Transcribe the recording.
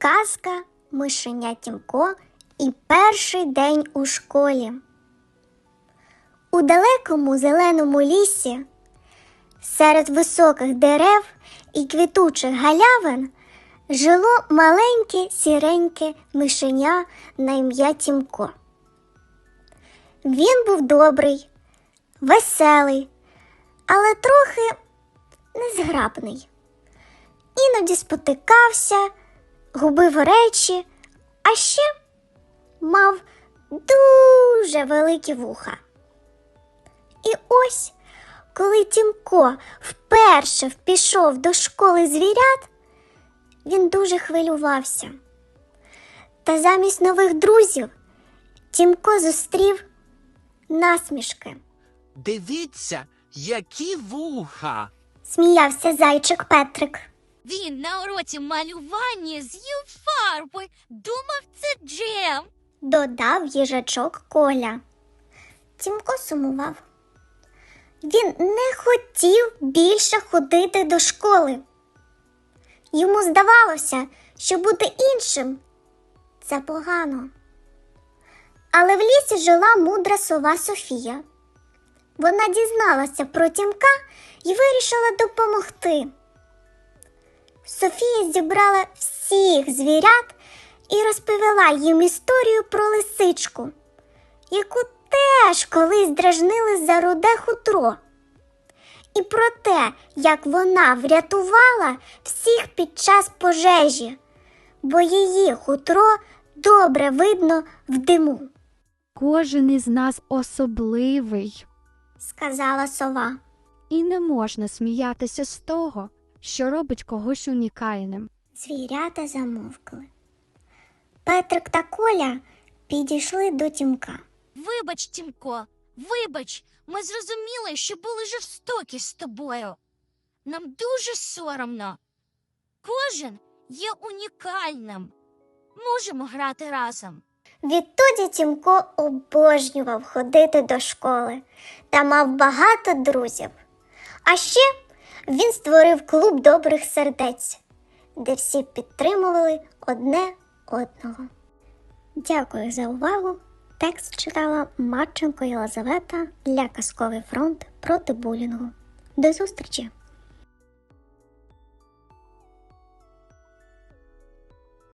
Казка, мишеня Тімко і перший день у школі. У далекому зеленому лісі, серед високих дерев і квітучих галявин, жило маленьке сіреньке мишеня на ім'я Тімко. Він був добрий, веселий, але трохи незграбний. Іноді спотикався, губив речі, а ще мав дуже великі вуха. І ось, коли Тімко вперше пішов до школи звірят, він дуже хвилювався. Та замість нових друзів Тімко зустрів насмішки. Дивіться, які вуха. Сміявся зайчик Петрик. Він на уроці малювання з'їв фарби, думав, це джем. додав їжачок Коля. Тімко сумував. Він не хотів більше ходити до школи. Йому здавалося, що бути іншим це погано. Але в лісі жила мудра сова Софія. Вона дізналася про Тімка і вирішила допомогти. Софія зібрала всіх звірят і розповіла їм історію про лисичку, яку теж колись дражнили за руде хутро. І про те, як вона врятувала всіх під час пожежі, бо її хутро добре видно в диму, Кожен із нас особливий, сказала сова. і не можна сміятися з того, що робить когось унікальним. Звірята замовкли. Петрик та Коля підійшли до тімка. Вибач, Тімко, вибач, ми зрозуміли, що були жорстокі з тобою. Нам дуже соромно. Кожен є унікальним. Можемо грати разом. Відтоді Тімко обожнював ходити до школи та мав багато друзів. А ще він створив клуб добрих сердець, де всі підтримували одне одного. Дякую за увагу. Текст читала Марченко Єлизавета для казковий фронт проти булінгу. До зустрічі!